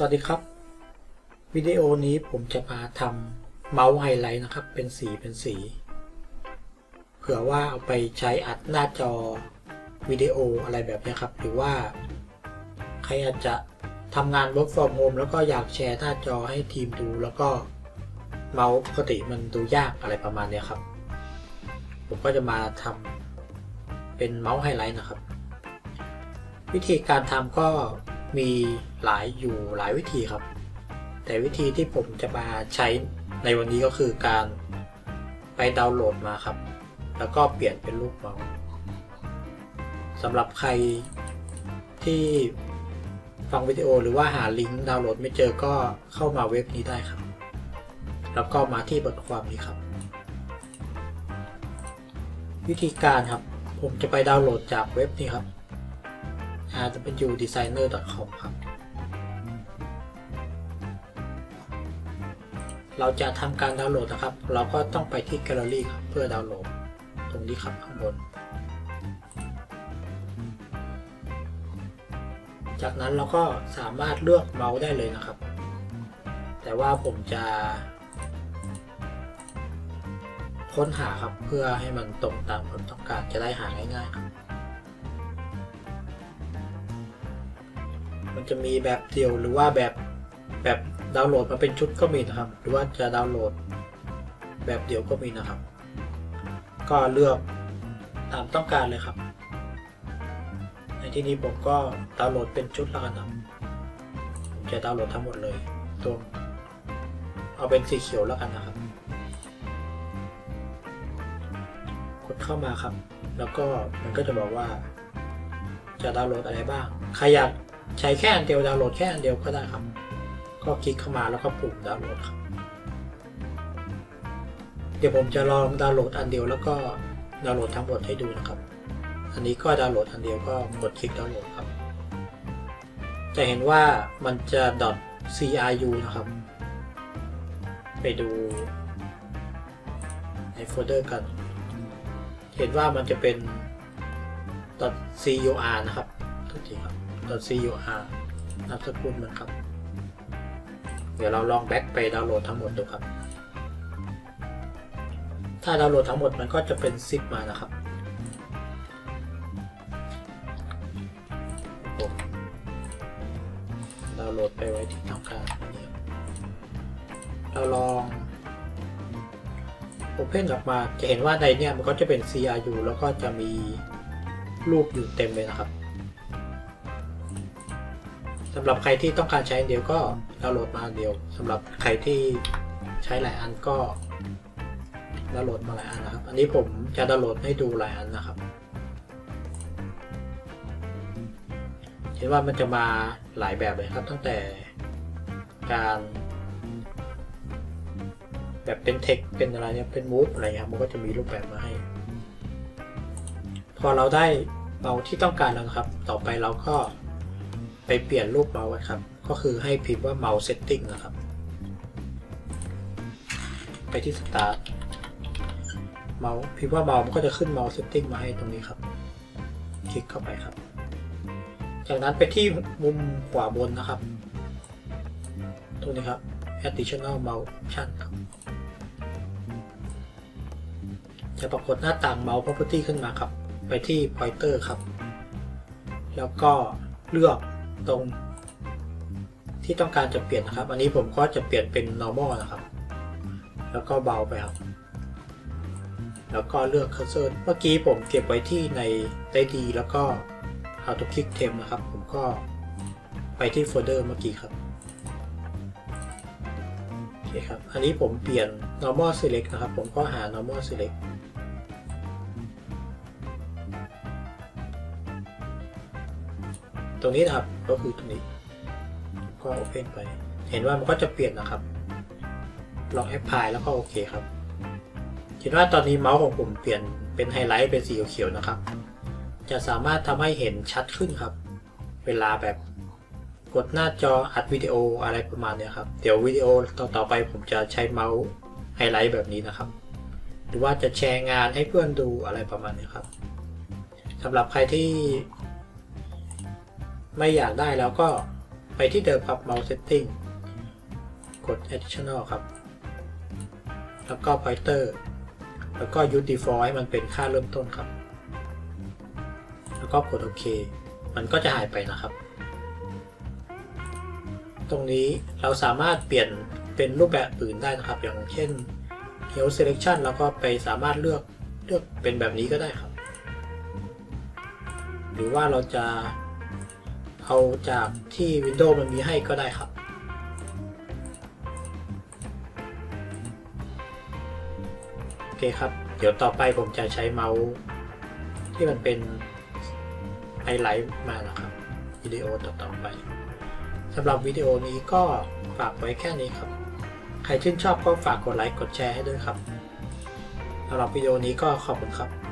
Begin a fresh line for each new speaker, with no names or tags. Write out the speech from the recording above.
สวัสดีครับ วิดีโอนี้ผมจะมาทำเมาส์ไฮไลท์นะครับ เป็นสีเป็นสี เผื่อว่าเอาไปใช้อัดหน้าจอวิดีโออะไรแบบนี้ครับ หรือว่า ใครอาจจะทำงาน work from home แล้วก็อยากแชร์หน้าจอให้ทีมดู แล้วก็เมาส์ปกติมันดูยากอะไรประมาณนี้ครับ ผมก็จะมาทำเป็นเมาส์ไฮไลท์นะครับ วิธีการทำก็ มีหลายอยู่หลายวิธีครับ แต่วิธีที่ผมจะมาใช้ในวันนี้ก็คือการไปดาวน์โหลดมาครับ แล้วก็เปลี่ยนเป็นรูปเมาส์สำหรับใครที่ฟังวิดีโอหรือว่าหาลิงก์ดาวน์โหลดไม่เจอก็เข้ามาเว็บนี้ได้ครับ แล้วก็มาที่บทความนี้ครับ วิธีการครับ ผมจะไปดาวน์โหลดจากเว็บนี้ครับ rwdesigner.com ครับ เราจะทำการดาวน์โหลดนะครับ เราก็ต้องไปที่แกลเลอรี่ครับเพื่อดาวน์โหลด ตรงนี้ครับข้างบน จากนั้นเราก็สามารถเลือกเมาส์ได้เลยนะครับ แต่ว่าผมจะค้นหาครับเพื่อให้มันตรงตามความต้องการจะได้หาง่ายๆครับ มันจะมีแบบเดียวหรือว่าแบบแบบดาวน์โหลดมาเป็นชุดก็มีนะครับ หรือว่าจะดาวน์โหลด แบบเดียวก็มีนะครับ ก็เลือกตามต้องการเลยครับ ในที่นี้ผมก็ดาวน์โหลดเป็นชุดแล้วกันครับผมจะดาวน์โหลดทั้งหมดเลยตัวเอาเป็นสีเขียวแล้วกันนะครับ กดเข้ามาครับ แล้วก็มันก็จะบอกว่าจะดาวน์โหลดอะไรบ้าง ใครอยาก ใช้แค่อันเดียวดาวน์โหลดแค่อันเดียวก็ได้ครับ ก็คลิกเข้ามาแล้วก็ปุ่มดาวน์โหลดครับ เดี๋ยวผมจะลองดาวน์โหลดอันเดียวแล้วก็ดาวน์โหลดทั้งหมดให้ดูนะครับ อันนี้ก็ดาวน์โหลดอันเดียวก็กดคลิกดาวน์โหลดครับ จะเห็นว่ามันจะ .cru นะครับ ไปดูในโฟลเดอร์กัน เห็นว่ามันจะเป็น .cur นะครับทุกทีครับ .cur นามสกุลมันครับ เดี๋ยวเราลองแบ็กไปดาวน์โหลดทั้งหมดดูครับ ถ้าดาวน์โหลดทั้งหมดมันก็จะเป็นซิปมานะครับผมดาวน์โหลดไปไว้ที่ต้องการนี่ครับเราลอง Open ออกมาจะเห็นว่าในเนี่ยมันก็จะเป็น CRU แล้วก็จะมีรูปอยู่เต็มเลยนะครับ สำหรับใครที่ต้องการใช้อันเดียวก็ดาวน์โหลดมาอันเดียวสำหรับใครที่ใช้หลายอันก็ดาวน์โหลดมาหลายอันนะครับ อันนี้ผมจะดาวน์โหลดให้ดูหลายอันนะครับเห็นว่ามันจะมาหลายแบบเลยครับ ตั้งแต่การ แบบเป็นเทคเป็นอะไรเนี่ยเป็นมูฟอะไรเงี้ยครับมันก็จะมีรูปแบบมาให้ พอเราได้เมาที่ต้องการแล้วครับ ต่อไปเราก็ ไปเปลี่ยนรูปเมาส์กันครับ ก็คือให้พิมพ์ว่าเมาส์เซตติ้งนะครับ ไปที่สตาร์ทเมาส์พิมพ์ว่าเมาส์มันก็จะขึ้นเมาส์เซตติ้งมาให้ตรงนี้ครับ คลิกเข้าไปครับ จากนั้นไปที่มุมขวาบนนะครับ ตรงนี้ครับ additional mouse option ครับจะปรากฏหน้าต่าง mouse property ขึ้นมาครับ ไปที่ pointer ครับ แล้วก็เลือก ตรงที่ต้องการจะเปลี่ยนนะครับ อันนี้ผมก็จะเปลี่ยนเป็น normal นะครับ แล้วก็เบาไปครับ แล้วก็เลือก cursor เมื่อกี้ผมเก็บไว้ที่ในได้ดีแล้วก็ how to click t e m นะครับ ผมก็ไปที่โฟลเดอร์เมื่อกี้ครับโอเคครับ อันนี้ผมเปลี่ยน normal select นะครับ ผมก็หา normal select ตรงนี้นะครับก็คือตรงนี้ก็ open ไป เห็นว่ามันก็จะเปลี่ยนนะครับ ลอง apply แล้วก็โอเคครับเห็นว่าตอนนี้เมาส์ของผมเปลี่ยนเป็นไฮไลท์เป็นสีเขียวๆนะครับ จะสามารถทำให้เห็นชัดขึ้นครับ เวลาแบบกดหน้าจออัดวิดีโออะไรประมาณนี้ครับ เดี๋ยววิดีโอต่อๆไปผมจะใช้เมาส์ไฮไลท์แบบนี้นะครับ หรือว่าจะแชร์งานให้เพื่อนดูอะไรประมาณนี้ครับสำหรับใครที่ ไม่อยากได้แล้วก็ไปที่เดิมครับ mouse setting กด additional ครับ แล้วก็ pointer แล้วก็ use default ให้มันเป็นค่าเริ่มต้นครับ แล้วก็กดโอเค มันก็จะหายไปนะครับ ตรงนี้เราสามารถเปลี่ยนเป็นรูปแบบอื่นได้นะครับ อย่างเช่น health selection แล้วก็ไปสามารถเลือกเลือกเป็นแบบนี้ก็ได้ครับ หรือว่าเราจะ เอาจากที่ Windows มันมีให้ก็ได้ครับ โอเคครับ เดี๋ยวต่อไปผมจะใช้เมาส์ที่มันเป็นไฮไลท์มานะครับ วิดีโอต่อๆไปสำหรับวิดีโอนี้ก็ฝากไว้แค่นี้ครับ ใครชื่นชอบก็ฝากกดไลค์กดแชร์ให้ด้วยครับสำหรับวิดีโอนี้ก็ขอบคุณครับ